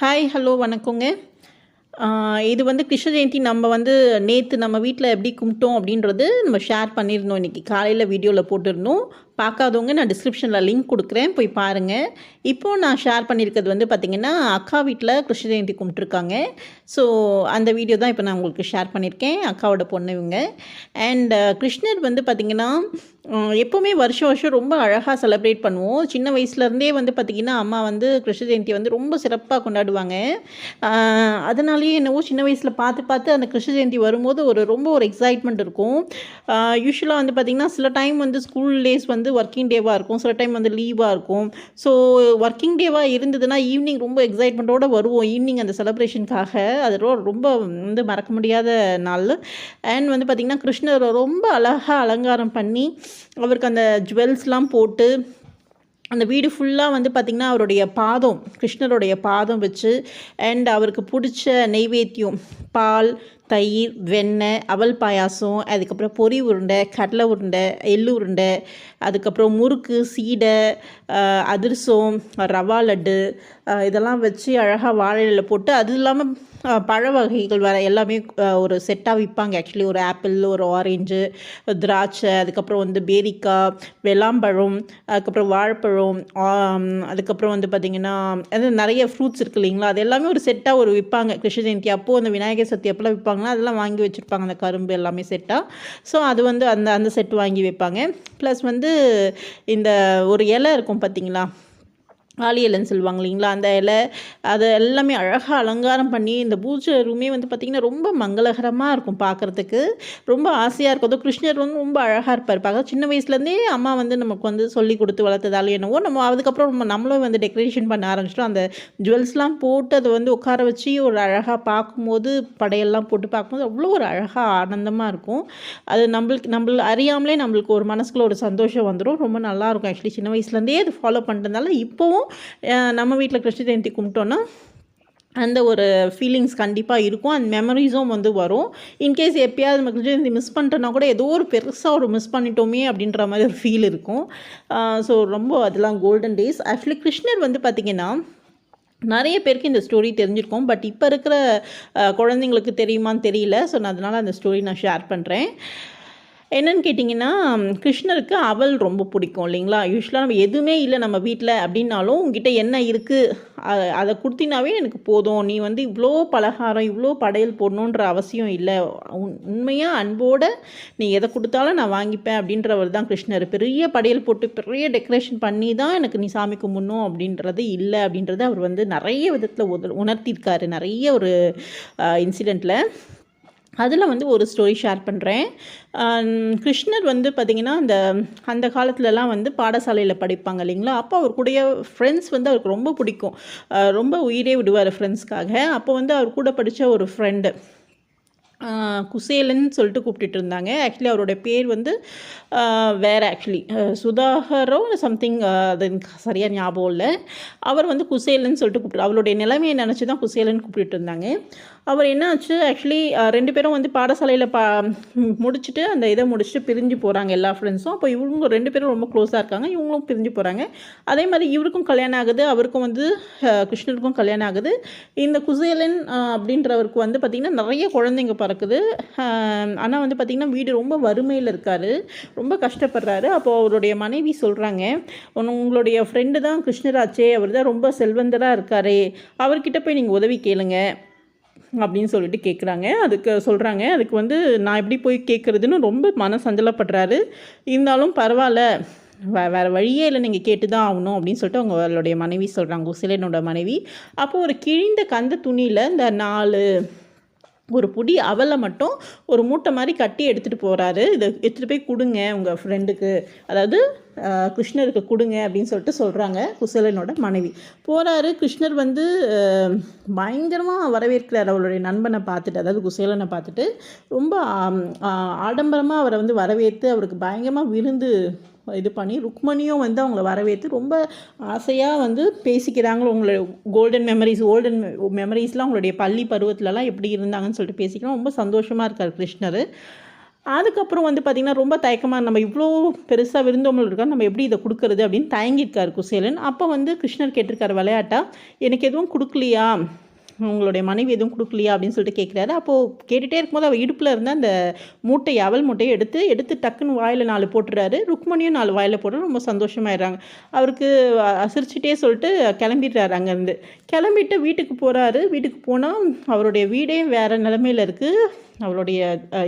Hi hello வணக்கங்க. இது வந்து கிருஷ்ண ஜெயந்தி. நம்ம வந்து நேற்று நம்ம வீட்டில் எப்படி கும்பிட்டோம் அப்படின்றது நம்ம ஷேர் பண்ணியிருந்தோம் இன்றைக்கி காலையில் வீடியோவில் போட்டிருந்தோம். பார்க்காதவங்க நான் டிஸ்கிரிப்ஷனில் லிங்க் கொடுக்குறேன். போய் பாருங்கள் இப்போது நான் ஷேர் பண்ணியிருக்கிறது வந்து பார்த்திங்கன்னா அக்கா வீட்டில் கிருஷ்ண ஜெயந்தி கும்பிட்டுருக்காங்க. ஸோ அந்த வீடியோ தான் இப்போ நான் உங்களுக்கு ஷேர் பண்ணியிருக்கேன். அக்காவோட பொண்ணு இவங்க. அண்ட் கிருஷ்ணர் வந்து பார்த்திங்கன்னா எப்போவுமே வருஷம் வருஷம் ரொம்ப அழகாக செலிப்ரேட் பண்ணுவோம். சின்ன வயசுலேருந்தே வந்து பார்த்திங்கன்னா அம்மா வந்து கிருஷ்ண ஜெயந்தி வந்து ரொம்ப சிறப்பாக கொண்டாடுவாங்க. அதனாலேயே என்னவோ சின்ன வயசில் பார்த்து பார்த்து அந்த கிருஷ்ண ஜெயந்தி வரும்போது ஒரு ரொம்ப ஒரு எக்ஸைட்மெண்ட் இருக்கும். யூஸ்வலாக வந்து பார்த்திங்கன்னா சில டைம் வந்து ஸ்கூல் டேஸ் வந்து ஒர்க்கிங் டேவாக இருக்கும். சில டைம் வந்து லீவாக இருக்கும். ஸோ ஒர்க்கிங் டேவாக இருந்ததுன்னா ஈவினிங் ரொம்ப எக்ஸைட்மெண்ட்டோடு வருவோம். ஈவினிங் அந்த செலப்ரேஷனுக்காக அது ரொம்ப வந்து மறக்க முடியாத நாள். அண்ட் வந்து பார்த்திங்கன்னா கிருஷ்ணர் ரொம்ப அழகாக அலங்காரம் பண்ணி அவருக்கு அந்த ஜுவல்ஸ்லாம் போட்டு அந்த வீடு ஃபுல்லாக வந்து பார்த்திங்கன்னா அவருடைய பாதம் கிருஷ்ணருடைய பாதம் வச்சு அண்ட் அவருக்கு பிடிச்ச நெய்வேத்தியம் பால் தயிர் வெண்ணெய் அவல் பாயாசம் அதுக்கப்புறம் பொரி உருண்டை கடலை உருண்டை எள்ளு உருண்டை அதுக்கப்புறம் முறுக்கு சீடை அதிர்சம் ரவா லட்டு இதெல்லாம் வச்சு அழகாக வாழையில் போட்டு அது இல்லாமல் பழ வகைகள் வர எல்லாமே ஒரு செட்டாக விற்பாங்க ஆக்சுவலி ஒரு ஆப்பிள் ஒரு ஆரஞ்சு திராட்சை அதுக்கப்புறம் வந்து பேரிக்காய் வெள்ளாம்பழம் அதுக்கப்புறம் வாழைப்பழம் அதுக்கப்புறம் வந்து பார்த்திங்கன்னா அது நிறைய ஃப்ரூட்ஸ் இருக்கு இல்லைங்களா? அது எல்லாமே ஒரு செட்டாக ஒரு விற்பாங்க கிருஷ்ண ஜெயந்தி அப்போது அந்த விநாயகர் சதுர்த்தி அப்போலாம் விற்பாங்கன்னா அதெல்லாம் வாங்கி வச்சுருப்பாங்க. அந்த கரும்பு எல்லாமே செட்டாக ஸோ அது வந்து அந்த அந்த செட் வாங்கி வைப்பாங்க. ப்ளஸ் வந்து இந்த ஒரு இலை இருக்கும் பார்த்தீங்களா ஆலி இலைன்னு சொல்லுவாங்க இல்லைங்களா? அந்த இலை அதை எல்லாமே அழகாக அலங்காரம் பண்ணி இந்த பூஜை ரூமே வந்து பார்த்திங்கன்னா ரொம்ப மங்களகரமாக இருக்கும் பார்க்குறதுக்கு. ரொம்ப ஆசையாக இருக்கும். அதுவும் கிருஷ்ணர் வந்து ரொம்ப அழகாக இருப்பார். பார்க்க சின்ன வயசுலேருந்தே அம்மா வந்து நமக்கு வந்து சொல்லி கொடுத்து வளர்த்ததால என்னவோ நம்ம அதுக்கப்புறம் நம்ம நம்மளும் வந்து டெக்கரேஷன் பண்ண ஆரம்பிச்சிட்டோம். அந்த ஜுவல்ஸ்லாம் போட்டு அதை வந்து உட்கார வச்சு ஒரு அழகாக பார்க்கும்போது படையெல்லாம் போட்டு பார்க்கும்போது அவ்வளோ ஒரு அழகாக ஆனந்தமாக இருக்கும். அது நம்மளுக்கு நம்மள அறியாமலே நம்மளுக்கு ஒரு மனசுக்குள்ள ஒரு சந்தோஷம் வந்துடும் ரொம்ப நல்லா இருக்கும். ஆக்சுவலி சின்ன வயசுலேருந்தே அது ஃபாலோ பண்ணுறதுனால இப்போவும் இருக்கும். நம்ம வீட்டில் கிருஷ்ண ஜெயந்தி கும்பிட்டோன்னா அந்த ஒரு ஃபீலிங்ஸ் கண்டிப்பாக இருக்கும். அந்த மெமரிஸும் வந்து வரும். இன்கேஸ் எப்பயாவது நம்ம கிருஷ்ண ஜெயந்தி மிஸ் பண்ணிட்டோன்னா கூட ஏதோ ஒரு பெருசாக ஒரு மிஸ் பண்ணிட்டோமே அப்படின்ற மாதிரி ஒரு ஃபீல் இருக்கும். ஸோ ரொம்ப அதெல்லாம் கோல்டன் டேஸ் ஆக்சுவலி கிருஷ்ணர் வந்து பார்த்திங்கன்னா நிறைய பேருக்கு இந்த ஸ்டோரி தெரிஞ்சிருக்கும். பட் இப்போ இருக்கிற குழந்தைங்களுக்கு தெரியுமான்னு தெரியல. ஸோ நான் அதனால் அந்த ஸ்டோரி நான் ஷேர் பண்ணுறேன் என்னன்னு கேட்டிங்கன்னா கிருஷ்ணருக்கு அவல் ரொம்ப பிடிக்கும் இல்லைங்களா? யூஸ்வலாக நம்ம எதுவுமே இல்லை நம்ம வீட்டில் அப்படின்னாலும் உங்ககிட்ட என்ன இருக்குது அதை கொடுத்தினாவே எனக்கு போதும். நீ வந்து இவ்வளோ பலகாரம் இவ்வளோ படையல் போடணுன்ற அவசியம் இல்லை. உன் உண்மையாக அன்போடு நீ எதை கொடுத்தாலும் நான் வாங்கிப்பேன் அப்படின்றவர் தான் கிருஷ்ணர். பெரிய படையல் போட்டு பெரிய டெக்கரேஷன் பண்ணி தான் எனக்கு நீ சாமி கும்பிடணும் அப்படின்றது இல்லை அப்படின்றத அவர் வந்து நிறைய விதத்தில் உத உணர்த்தியிருக்காரு. நிறைய ஒரு இன்சிடெண்ட்டில் அதில் வந்து ஒரு ஸ்டோரி ஷேர் பண்ணுறேன் கிருஷ்ணர் வந்து பார்த்திங்கன்னா அந்த அந்த காலத்துலலாம் வந்து பாடசாலையில் படிப்பாங்க இல்லைங்களா? அப்போ அவர் கூடிய ஃப்ரெண்ட்ஸ் வந்து அவருக்கு ரொம்ப பிடிக்கும். ரொம்ப உயிரே விடுவார் ஃப்ரெண்ட்ஸ்க்காக அப்போ வந்து அவர் கூட படித்த ஒரு ஃப்ரெண்டு குசேலன் சொல்லிட்டு கூப்பிட்டுட்டு இருந்தாங்க. ஆக்சுவலி அவரோட பேர் வந்து வேறு ஆக்சுவலி சுதாகரோ சம்திங் அது சரியாக ஞாபகம் இல்லை. அவர் வந்து குசேலன் சொல்லிட்டு கூப்பிட்டு அவருடைய நிலைமையை நினச்சி தான் குசேலன் கூப்பிட்டுட்டு இருந்தாங்க. அவர் என்ன ஆச்சு ஆக்சுவலி ரெண்டு பேரும் வந்து பாடசாலையில் பா முடிச்சுட்டு அந்த இதை முடிச்சுட்டு பிரிஞ்சு போகிறாங்க எல்லா ஃப்ரெண்ட்ஸும் அப்போ இவங்க ரெண்டு பேரும் ரொம்ப க்ளோஸாக இருக்காங்க இவங்களும் பிரிஞ்சு போகிறாங்க அதே மாதிரி இவருக்கும் கல்யாணம் ஆகுது அவருக்கும் வந்து கிருஷ்ணருக்கும் கல்யாணம் ஆகுது. இந்த குசேலன் அப்படின்றவருக்கு வந்து பார்த்திங்கன்னா நிறைய குழந்தைங்க பறக்குது. ஆனால் வந்து பார்த்திங்கன்னா வீடு ரொம்ப வறுமையில் இருக்கார். ரொம்ப கஷ்டப்படுறாரு. அப்போது அவருடைய மனைவி சொல்கிறாங்க உங்களுடைய ஃப்ரெண்டு தான் கிருஷ்ணராச்சே அவர் தான் ரொம்ப செல்வந்தராக இருக்காரே. அவர்கிட்ட போய் நீங்கள் உதவி கேளுங்கள் அப்படின்னு சொல்லிட்டு கேட்குறாங்க அதுக்கு சொல்கிறாங்க அதுக்கு வந்து நான் எப்படி போய் கேட்குறதுன்னு ரொம்ப மன சஞ்சலப்படுறாரு இருந்தாலும் பரவாயில்ல வே வேறு வழியே இல்லை. நீங்கள் கேட்டு தான் ஆகணும் அப்படின்னு சொல்லிட்டு அவங்களுடைய மனைவி சொல்கிறாங்க உசிலனோட மனைவி. அப்போ ஒரு கிழிந்த கந்த துணியில் இந்த நாலு ஒரு புடி அவலை மட்டும் ஒரு மூட்டை மாதிரி கட்டி எடுத்துகிட்டு போகிறாரு இதை எடுத்துகிட்டு போய் கொடுங்க உங்கள் ஃப்ரெண்டுக்கு அதாவது கிருஷ்ணருக்கு கொடுங்க அப்படின்னு சொல்லிட்டு சொல்கிறாங்க குசலனோட மனைவி. போகிறாரு கிருஷ்ணர் வந்து பயங்கரமாக வரவேற்கிறார் அவருடைய நண்பனை பார்த்துட்டு அதாவது குசேலனை பார்த்துட்டு. ரொம்ப ஆடம்பரமாக அவரை வந்து வரவேற்று அவருக்கு பயங்கரமாக விருந்து இது பண்ணி ருக்மணியும் வந்து அவங்கள வரவேற்று ரொம்ப ஆசையாக வந்து பேசிக்கிறாங்களோ உங்களை கோல்டன் மெமரிஸ் ஓல்டன் மெமரிஸ்லாம் உங்களுடைய பள்ளி பருவத்துலலாம் எப்படி இருந்தாங்கன்னு சொல்லிட்டு பேசிக்கிறோம் ரொம்ப சந்தோஷமாக இருக்கார் கிருஷ்ணர். அதுக்கப்புறம் வந்து பார்த்திங்கன்னா ரொம்ப தயக்கமாக நம்ம இவ்வளோ பெருசாக விருந்தோம்பல் இருக்கா நம்ம எப்படி இதை கொடுக்கறது அப்படின்னு தயங்கியிருக்காரு குசேலன். அப்போ வந்து கிருஷ்ணர் கேட்டிருக்காரு விளையாட்டா? எனக்கு எதுவும் கொடுக்கலையா? உங்களுடைய மனைவி எதுவும் கொடுக்கலையா அப்படின்னு சொல்லிட்டு கேட்குறாரு அப்போது கேட்டுகிட்டே இருக்கும்போது அவள் இடுப்பில் இருந்த அந்த மூட்டை அவல் மூட்டையை எடுத்து எடுத்து டக்குன்னு வாயில் நாலு போட்டுறாரு. ருக்மணியும் நாலு வாயில் போட்டு ரொம்ப சந்தோஷமாயிடுறாங்க. அவருக்கு அஹ், சிரிச்சிட்டே சொல்லிட்டு கிளம்பிடுறாரு அங்கேருந்து. கிளம்பிட்டு வீட்டுக்கு போகிறாரு வீட்டுக்கு போனால் அவருடைய வீடே வேறு நிலமையில இருக்குது அவளுடைய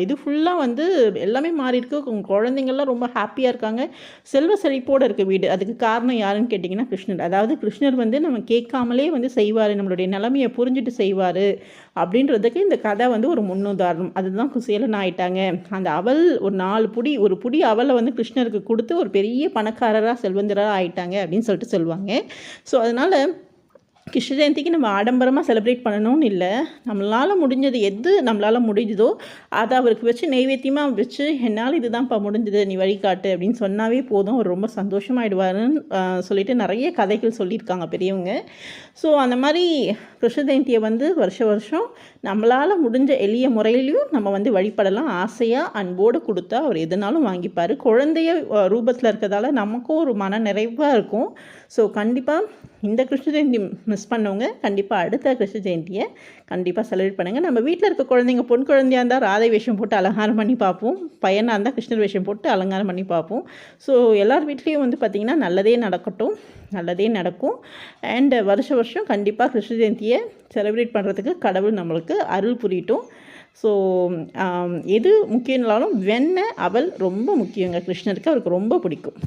இது ஃபுல்லாக வந்து எல்லாமே மாறி இருக்கு குழந்தைங்கள்லாம் ரொம்ப ஹாப்பியாக இருக்காங்க. செல்வ செழிப்போடு இருக்குது வீடு. அதுக்கு காரணம் யாருன்னு கேட்டிங்கன்னா கிருஷ்ணர். அதாவது கிருஷ்ணர் வந்து நம்ம கேட்காமலே வந்து செய்வார். நம்மளுடைய நிலமையை புரிஞ்சுட்டு செய்வார். அப்படின்றதுக்கு இந்த கதை வந்து ஒரு முன்னுதாரணம். அதுதான் குசேலன் ஆயிட்டாங்க. அந்த அவல் ஒரு நாலு புடி ஒரு புடி அவலை வந்து கிருஷ்ணருக்கு கொடுத்து ஒரு பெரிய பணக்காரராக செல்வந்தராக ஆயிட்டாங்க அப்படின்னு சொல்லிட்டு சொல்லுவாங்க. ஸோ அதனால் கிருஷ்ண ஜெயந்திக்கு நம்ம ஆடம்பரமாக செலிப்ரேட் பண்ணணும்னு இல்லை. நம்மளால் முடிஞ்சது எது நம்மளால் முடிஞ்சதோ அதை அவருக்கு வச்சு நெய்வேத்தியமாக வச்சு என்னால் இதுதான்ப்பா முடிஞ்சது நீ வழிகாட்டு அப்படின்னு சொன்னாவே போதும். அவர் ரொம்ப சந்தோஷமாயிடுவாருன்னு சொல்லிட்டு நிறைய கதைகள் சொல்லியிருக்காங்க பெரியவங்க. ஸோ அந்த மாதிரி கிருஷ்ண ஜெயந்தியை வந்து வருஷ வருஷம் நம்மளால் முடிஞ்ச எளிய முறையிலையும் நம்ம வந்து வழிபடலாம். ஆசையாக அன்போடு கொடுத்தா அவர் எதுனாலும் வாங்கிப்பார். குழந்தைய ரூபத்தில் இருக்கிறதால நமக்கும் ஒரு மன நிறைவாக இருக்கும். ஸோ கண்டிப்பாக இந்த கிருஷ்ண ஜெயந்தி மிஸ் பண்ணவங்க கண்டிப்பாக அடுத்த கிருஷ்ண ஜெயந்தியை கண்டிப்பாக செலிப்ரேட் பண்ணுங்கள் நம்ம வீட்டில் இருக்க குழந்தைங்க பொன் குழந்தையாக இருந்தால் ராதை வேஷம் போட்டு அலங்காரம் பண்ணி பார்ப்போம். பையனாக இருந்தால் கிருஷ்ணர் வேஷம் போட்டு அலங்காரம் பண்ணி பார்ப்போம். ஸோ எல்லார் வீட்லேயும் வந்து பார்த்திங்கன்னா நல்லதே நடக்கட்டும். நல்லதே நடக்கும். அண்டு வருஷ வருஷம் கண்டிப்பாக கிருஷ்ண ஜெயந்தியை செலிப்ரேட் பண்ணுறதுக்கு கடவுள் நம்மளுக்கு அருள் புரியட்டும் ஸோ எது முக்கியம்னாலும் வெண்ணெய் அவல் ரொம்ப முக்கியங்க. கிருஷ்ணருக்கு அவருக்கு ரொம்ப பிடிக்கும்.